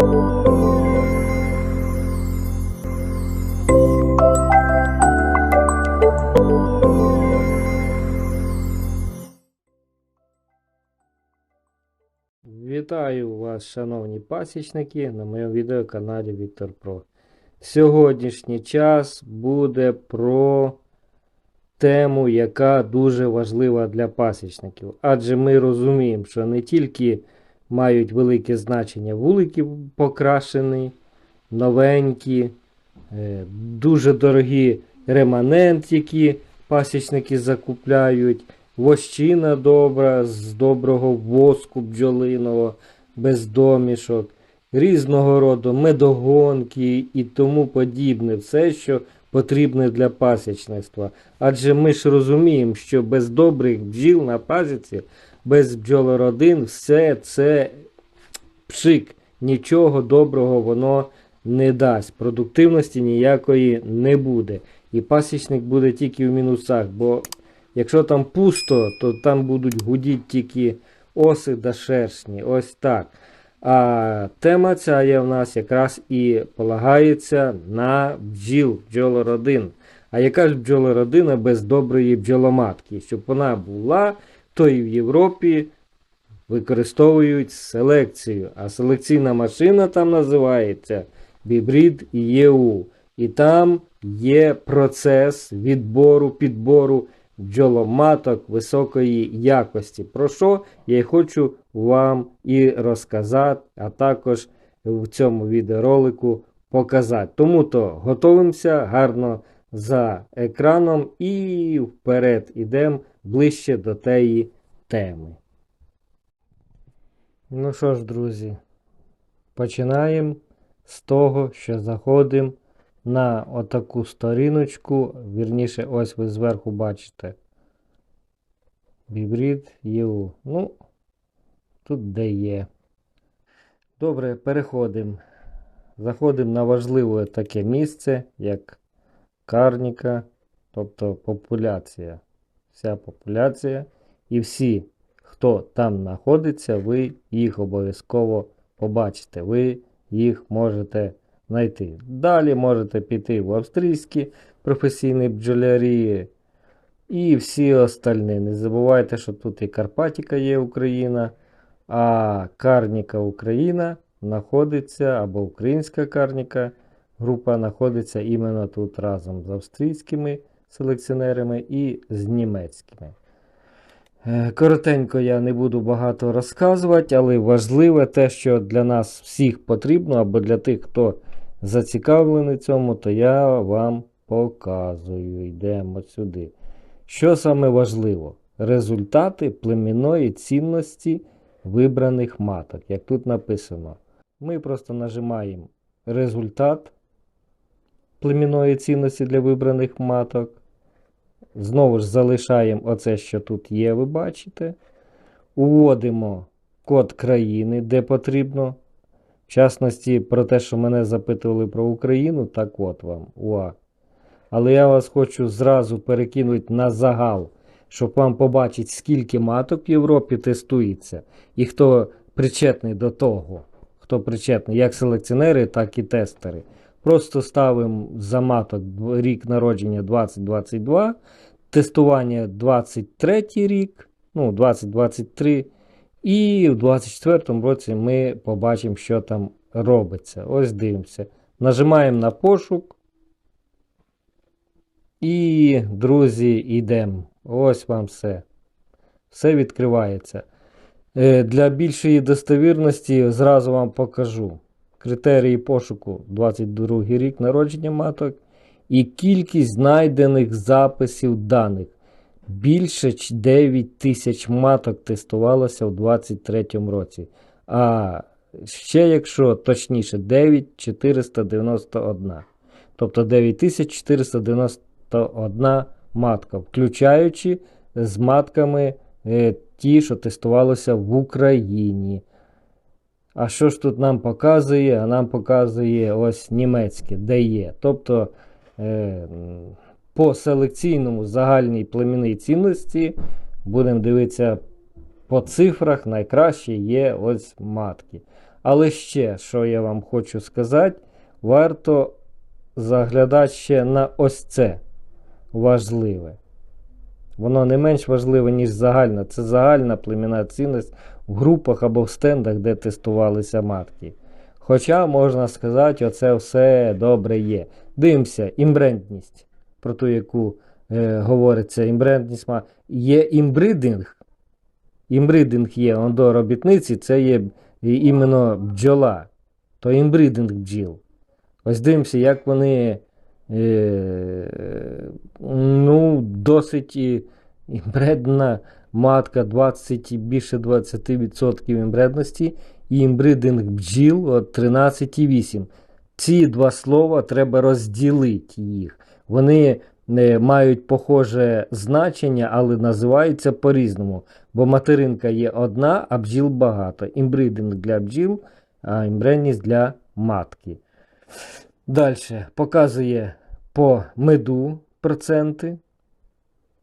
Вітаю вас, шановні пасічники, на моєму відеоканалі Віктор Про. Сьогоднішній час буде про тему, яка дуже важлива для пасічників. Адже ми розуміємо, що не тільки мають велике значення вулики покрашені, новенькі, е, дуже дорогі реманент, які пасічники закупляють, вощина добра з доброго воску бджолиного, без домішок, різного роду медогонки і тому подібне. Все, що потрібне для пасічництва. Адже ми ж розуміємо, що без добрих бджіл на пасіці, без бджолородин, все це пшик. Нічого доброго воно не дасть. Продуктивності ніякої не буде. І пасічник буде тільки в мінусах, бо якщо там пусто, то там будуть гудіти тільки оси да шершні. Ось так. А тема ця є в нас якраз і полагається на бджіл, бджолородин. А яка ж бджолородина без доброї бджоломатки? Щоб вона була, то і в Європі використовують селекцію. А селекційна машина там називається Бібрід ЄУ. І там є процес відбору, підбору бджоломаток високої якості. Про що я й хочу вам і розказати, а також в цьому відеоролику показати. Тому то готуємося гарно за екраном і вперед ідемо ближче до тієї теми. Ну що ж, друзі, починаємо з того, що заходимо на отаку сторіночку. Вірніше, ось ви зверху бачите. Бібрід ЄУ. Ну, тут де є. Добре, переходимо. Заходимо на важливе таке місце, як карніка, тобто популяція. Вся популяція. І всі, хто там знаходиться, ви їх обов'язково побачите. Ви їх можете знайти. Далі можете піти в австрійські професійні бджолярі і всі остальні. Не забувайте, що тут і Карпатіка є Україна, а Карніка Україна знаходиться, або Українська Карніка група знаходиться іменно тут разом з австрійськими селекціонерами і з німецькими. Е, Коротенько я не буду багато розказувати, але важливе те, що для нас всіх потрібно, або для тих, хто зацікавлений цьому, то я вам показую. Йдемо сюди. Що саме важливо? Результати племінної цінності вибраних маток. Як тут написано, ми просто нажимаємо результат племінної цінності для вибраних маток. Знову ж залишаємо оце, що тут є, ви бачите. Уводимо код країни, де потрібно. В частності, про те, що мене запитували про Україну, так от вам. УА. Але я вас хочу зразу перекинути на загал, щоб вам побачити, скільки маток в Європі тестується, і хто причетний до того, хто причетний, як селекціонери, так і тестери. Просто ставимо за маток рік народження 2022, тестування 23 рік, ну, 2023. І в 2024 році ми побачимо, що там робиться. Ось дивимося. Нажимаємо на пошук. І, друзі, йдемо. Ось вам все. Все відкривається. Е, Для більшої достовірності зразу вам покажу. Критерії пошуку 22 рік народження маток і кількість знайдених записів даних. Більше 9 тисяч маток тестувалося у 2023 році. А ще, якщо точніше, 9491. Тобто 9491 матка, включаючи з матками е, ті, що тестувалися в Україні. А що ж тут нам показує? А нам показує ось німецьке, де є. Тобто е, по селекційному загальній племінній цінності будемо дивитися по цифрах, найкраще є ось матки. Але ще, що я вам хочу сказати, варто заглядати ще на ось це важливе. Воно не менш важливе, ніж загальна. Це загальна племінна цінність в групах або в стендах, де тестувалися матки. Хоча, можна сказати, оце все добре є. Дивимося, імбрендність, про ту, яку е, говориться, імбрендність є імбридинг. Імбридинг є он до робітниці, це є іменно бджола, то імбридинг бджіл. Ось дивимося, як вони ну, досить і- матка 20 і більше 20% імбредності, і імбридинг бджіл от 13,8. Ці два слова треба розділити їх. Вони е, мають похоже значення, але називаються по-різному. Бо материнка є одна, а бджіл багато. Імбридинг для бджіл, а імбренність для матки. Далі показує по меду проценти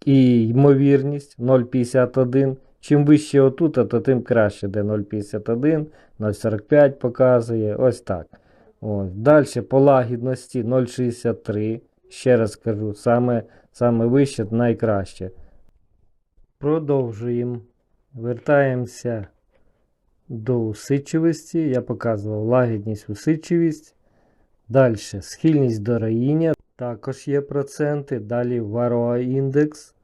і ймовірність 0,51. Чим вище отут, то тим краще, де 0,51, 0,45 показує. Ось так. Ось. Далі по лагідності 0,63. Ще раз кажу, саме, саме вище найкраще. Продовжуємо. Вертаємося до усидчивості. Я показував лагідність, усидчивість. Далі схильність до роїння. Також є проценти. Далі вароа індекс.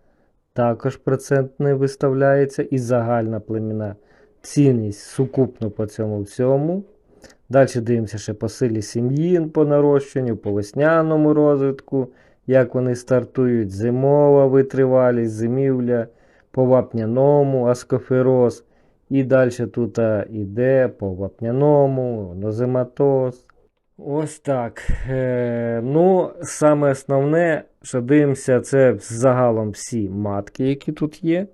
Також процент не виставляється. І загальна племінна цінність сукупно по цьому всьому. Далі дивимося ще по силі сім'ї по нарощенню, по весняному розвитку, як вони стартують, зимова витривалість, зимівля, по вапняному, аскофероз. І далі тут іде по вапняному, нозематоз. Ось так. Е, ну, саме основне, що дивимося, це загалом всі матки, які тут є.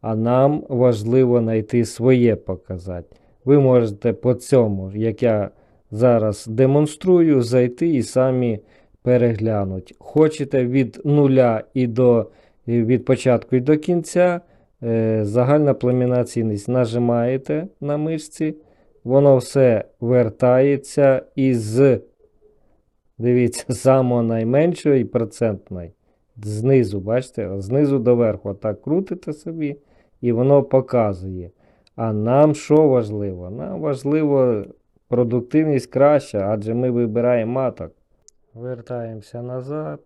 А нам важливо знайти своє показати. Ви можете по цьому, як я зараз демонструю, зайти і самі переглянути. Хочете від нуля і до, від початку і до кінця. е, Загальна племінна цінність. Нажимаєте на мишці, воно все вертається із, дивіться, самого найменшого і процентної. Знизу, бачите, знизу до верху. Отак крутите собі, і воно показує. А нам що важливо? Нам важливо продуктивність краща, адже ми вибираємо маток. Вертаємося назад.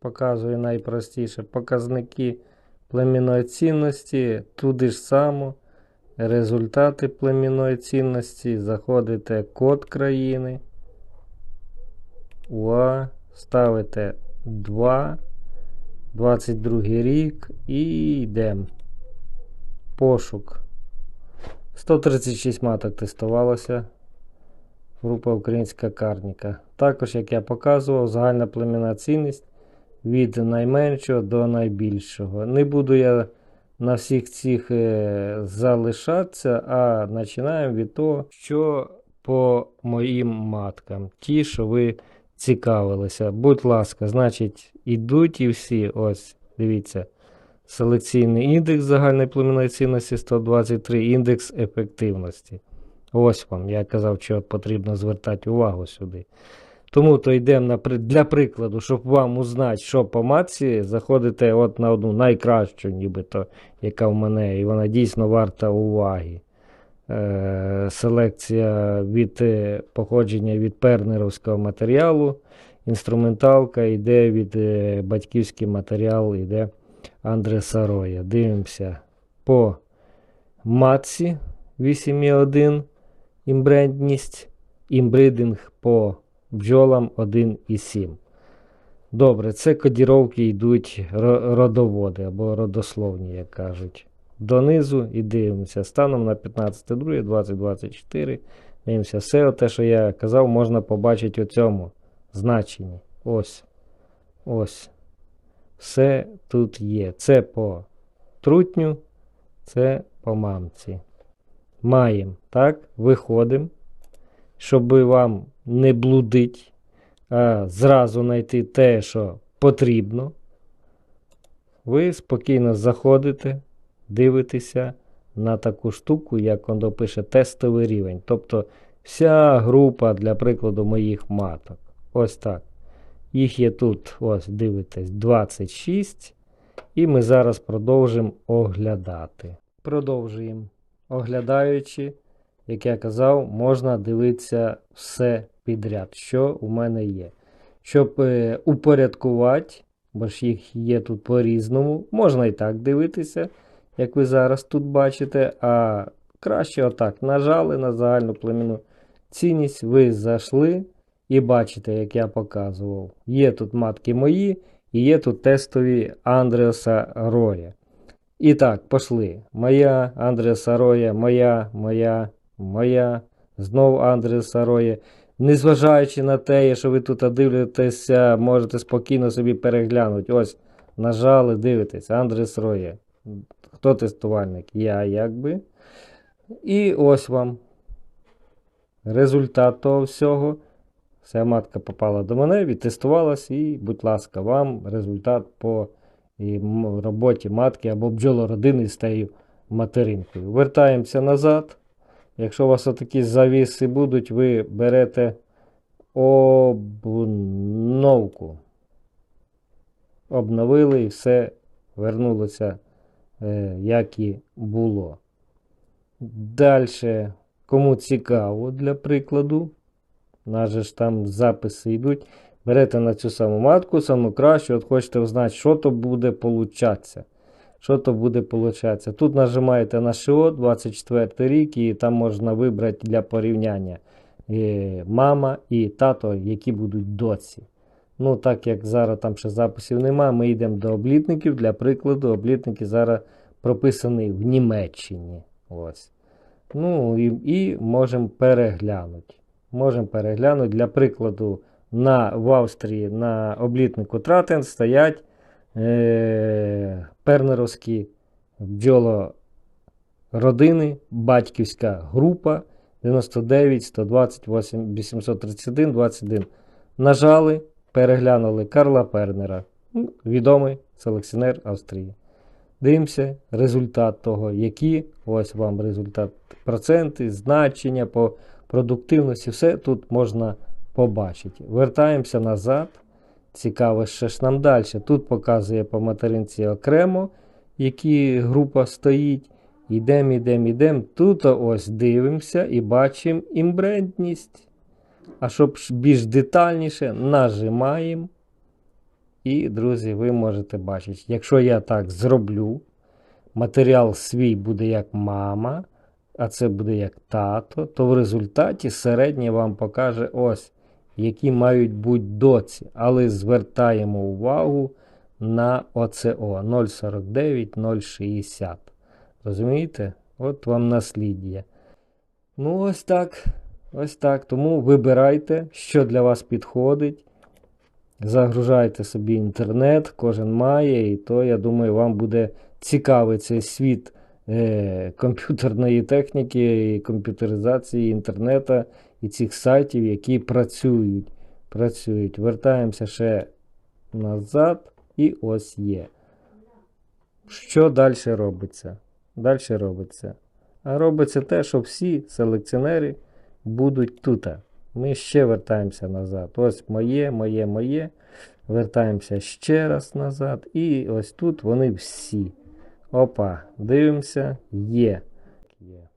Показує найпростіше показники племінної цінності. Туди ж само. Результати племінної цінності. Заходите код країни. УА. Ставите 2. 22 рік і йдемо. Пошук. 136 маток тестувалося. Група Українська карніка. Також, як я показував, загальна племінна цінність від найменшого до найбільшого. Не буду я на всіх цих е, залишатися, а починаємо від того, що по моїм маткам. Ті, що ви цікавилися. Будь ласка, значить, ідуть і всі. Ось, дивіться. Селекційний індекс загальної племінної цінності 123, індекс ефективності. Ось вам, я казав, що потрібно звертати увагу сюди. Тому то йдемо для прикладу, щоб вам узнати, що по матці, заходите от на одну найкращу, нібито, яка в мене, і вона дійсно варта уваги. Е, селекція від е, походження від пернеровського матеріалу. Інструменталка йде від е, батьківський матеріал, йде Андреса Роя. Дивимося по матці 8,1 імбрендність, імбридинг по бджолам 1,7. Добре, це кодіровки йдуть родоводи або родословні, як кажуть. Донизу і дивимося. Станом на 15.2.2024. Дивимося, все те, що я казав, можна побачити у цьому значенні. Ось. Ось. Все тут є. Це по трутню, це по мамці. Маємо, так? Виходимо, щоб вам не блудить, а зразу знайти те, що потрібно. Ви спокійно заходите, дивитеся на таку штуку, як воно пише тестовий рівень. Тобто Вся група, для прикладу, моїх маток. Ось так. Їх є тут, ось, дивитесь, 26. І ми зараз продовжимо оглядати. Продовжуємо. Оглядаючи, як я казав, можна дивитися все підряд, що у мене є. Щоб е, упорядкувати, бо ж їх є тут по-різному, можна і так дивитися, як ви зараз тут бачите. А краще отак нажали на загальну племінну цінність, ви зайшли і бачите, як я показував. Є тут матки мої, і є тут тестові Андреаса Роя. І так, пошли. Моя Андреаса Роя, моя, моя, моя, знов Андреаса Роя. Незважаючи на те, що ви тут дивитеся, можете спокійно собі переглянути. Ось, нажали, дивитесь, Андрес Роє. Хто тестувальник? Я якби. І ось вам результат того всього. Вся матка попала до мене, відтестувалась, і, будь ласка, вам результат по і, роботі матки або бджолородини з тією материнкою. Вертаємося назад. Якщо у вас отакі завіси будуть, ви берете обновку. Обновили і все вернулося, е, як і було. Далі, кому цікаво для прикладу, нас ж там записи йдуть. Берете на цю саму матку, саму кращу, от хочете знати, що то буде получатися. Що то буде получатися. Тут нажимаєте на ШО 24 рік, і там можна вибрати для порівняння е, мама і тато, які будуть доці. Ну, так як зараз там ще записів немає, ми йдемо до облітників. Для прикладу, облітники зараз прописані в Німеччині. Ось. Ну і, і можемо переглянути. Можемо переглянути. Для прикладу, на, в Австрії на облітнику Тратен стоять е, пернеровські бджолородини, батьківська група 99 120 831 21. Нажали, переглянули Карла Пернера, ну, відомий селекціонер Австрії. Дивимося результат того, які ось вам результат проценти, значення по продуктивності, все тут можна побачити. Вертаємося назад. Цікаво, що ж нам далі. Тут показує по материнці окремо, які група стоїть. Йдемо, йдемо, йдемо. Тут ось дивимося і бачимо імбрендність. А щоб більш детальніше, нажимаємо. І, друзі, ви можете бачити, якщо я так зроблю, матеріал свій буде як мама, а це буде як тато, то в результаті середнє вам покаже ось, які мають бути доці. Але звертаємо увагу на ОЦО 049 060. Розумієте? От вам насліддя. Ну, ось так. Ось так. Тому вибирайте, що для вас підходить. Загружайте собі інтернет, кожен має, і то, я думаю, вам буде цікавий цей світ е, комп'ютерної техніки, і комп'ютеризації інтернету і цих сайтів, які працюють. працюють. Вертаємося ще назад, і ось є. Що далі робиться? Далі робиться. А робиться те, що всі селекціонери будуть тут. Ми ще вертаємося назад. Ось моє, моє, моє. Вертаємося ще раз назад. І ось тут вони всі. Опа, дивимося, є. є.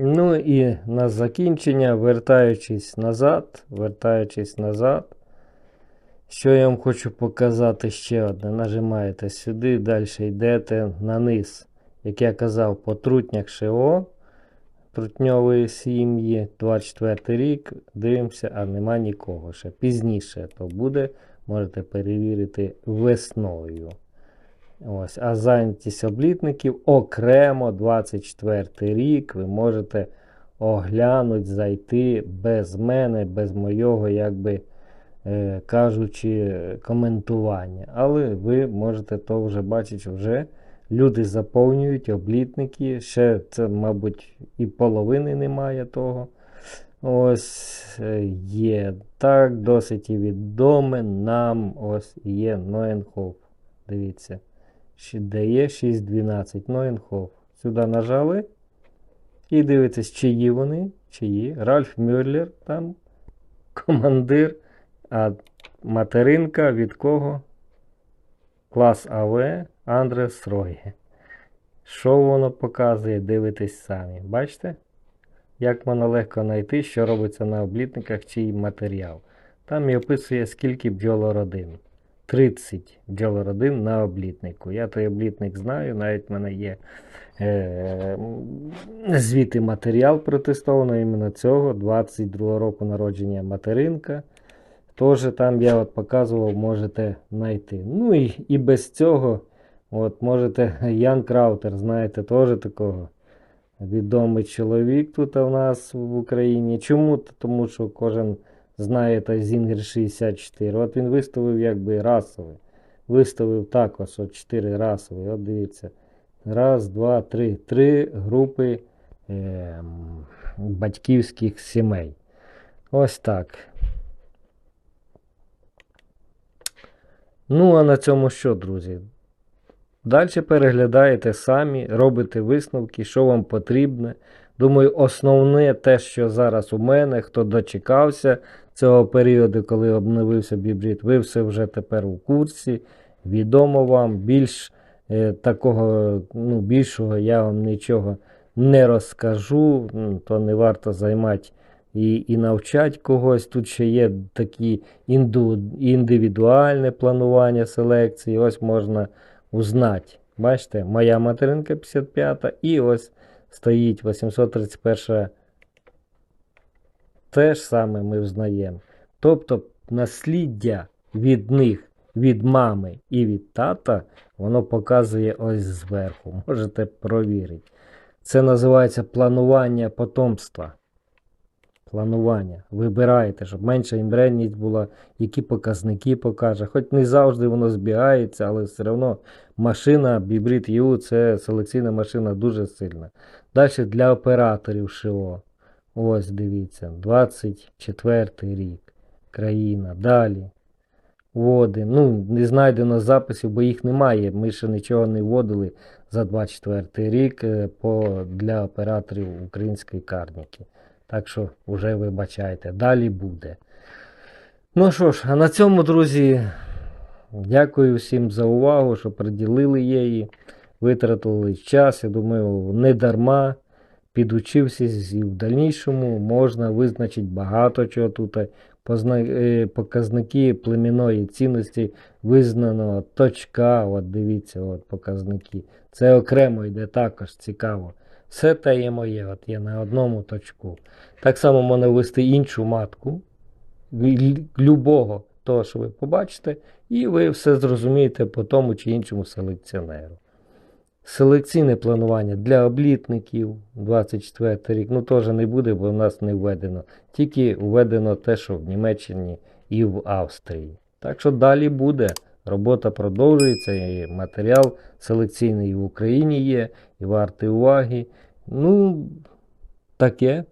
Ну і на закінчення, вертаючись назад, вертаючись назад. Що я вам хочу показати ще одне. Нажимаєте сюди, далі йдете на низ. Як я казав, по трутнях ШО трутньової сім'ї, 24 рік, дивимося, а нема нікого ще. Пізніше то буде, можете перевірити весною. Ось, А зайнятість облітників окремо 24 рік ви можете оглянути, зайти без мене, без моєго, якби е, кажучи, коментування. Але ви можете то вже бачити вже. Люди заповнюють облітники. Ще це, мабуть, і половини немає того. Ось е, є. Так, досить і відоме нам ось є Ноенхоф. Дивіться. Де є 6.12 Ноенхоф. Сюди нажали. І дивитесь, чиї вони, чиї. Ральф Мюллер там, командир, а материнка від кого? Клас АВ Андрес Ройге. Що воно показує, дивитесь самі. Бачите? Як воно легко знайти, що робиться на облітниках, чий матеріал. Там і описує, скільки бджолородин. 30 бджолородин на облітнику. Я той облітник знаю, навіть в мене є е, м, звідти матеріал протестовано іменно цього, 22 року народження материнка. Теж там я от показував, можете знайти. Ну і, і без цього, от можете Ян Краутер, знаєте, теж такого відомий чоловік тут у нас в Україні. Чому? Тому що кожен знає той Зінгер 64. От він виставив якби расовий. Виставив також от 4 расові. От дивіться. Раз, два, три. Три групи ем, батьківських сімей. Ось так. Ну, а на цьому що, друзі? Далі переглядаєте самі, робите висновки, що вам потрібне. Думаю, основне те, що зараз у мене, хто дочекався цього періоду, коли обновився бібрід, ви все вже тепер у курсі. Відомо вам, більш е, такого, ну, більшого я вам нічого не розкажу, то не варто займати і, і навчати когось. Тут ще є такі інду, індивідуальне планування селекції. Ось можна узнати. Бачите, моя материнка 55 і ось стоїть 831. Те ж саме ми взнаємо. Тобто насліддя від них, від мами і від тата, воно показує ось зверху. Можете провірити. Це називається планування потомства. Планування. Вибираєте, щоб менша імбренність була, які показники покаже. Хоч не завжди воно збігається, але все одно машина Bibrid U це селекційна машина дуже сильна. Далі для операторів ШО. Ось дивіться, 24 рік. Країна. Далі. Води. Ну, не знайдено записів, бо їх немає. Ми ще нічого не вводили за 24 рік е, по, для операторів української карніки. Так що вже вибачайте. Далі буде. Ну що ж, а на цьому, друзі, дякую всім за увагу, що приділили її, витратили час. Я думаю, не дарма. Підучився і в дальнішому можна визначити багато чого тут. Е, Показники племінної цінності визнано точка. От дивіться, от показники. Це окремо йде також цікаво. Все те є моє, от є на одному точку. Так само можна ввести іншу матку любого того, що ви побачите, і ви все зрозумієте по тому чи іншому селекціонеру. Селекційне планування для облітників 24 рік, ну теж не буде, бо в нас не введено. Тільки введено те, що в Німеччині і в Австрії. Так що далі буде. Робота продовжується, і матеріал селекційний в Україні є, і вартий уваги. Ну, таке.